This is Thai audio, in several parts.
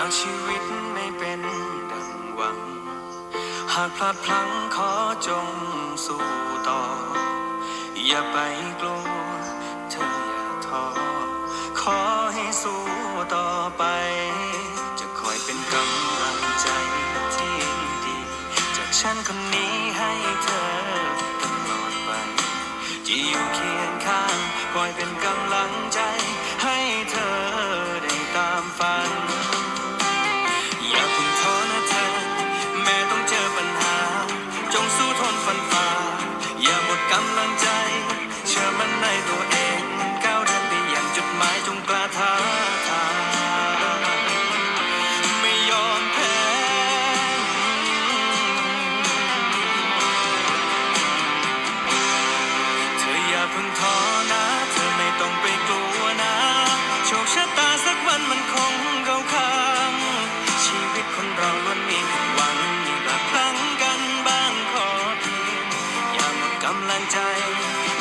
หากชีวิตไม่เป็นดังหวัง หากพลาดพลั้งขอจงสู้ต่อ อย่าไปกลัวเธออย่าท้อขอให้สู้ต่อไป จะคอยเป็นกำลังใจที่ดี จากฉันคนนี้ให้เธอตลอดไปจะอยู่เคียงข้างคอยเป็นก กำลังใจ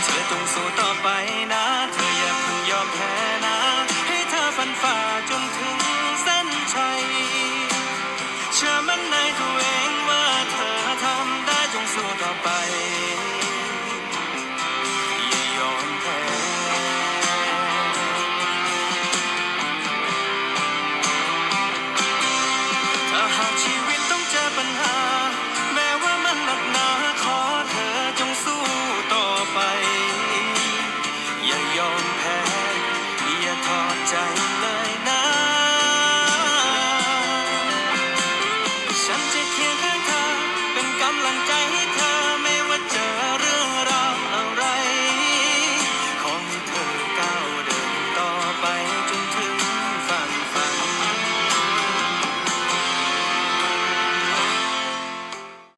เธอจงสู้ต่อไปนะ เธออย่าเพิ่งยอมแพ้นะ ให้เธอฟันฝ่าจนถึงเส้นชัยเชื่อมัน ฉั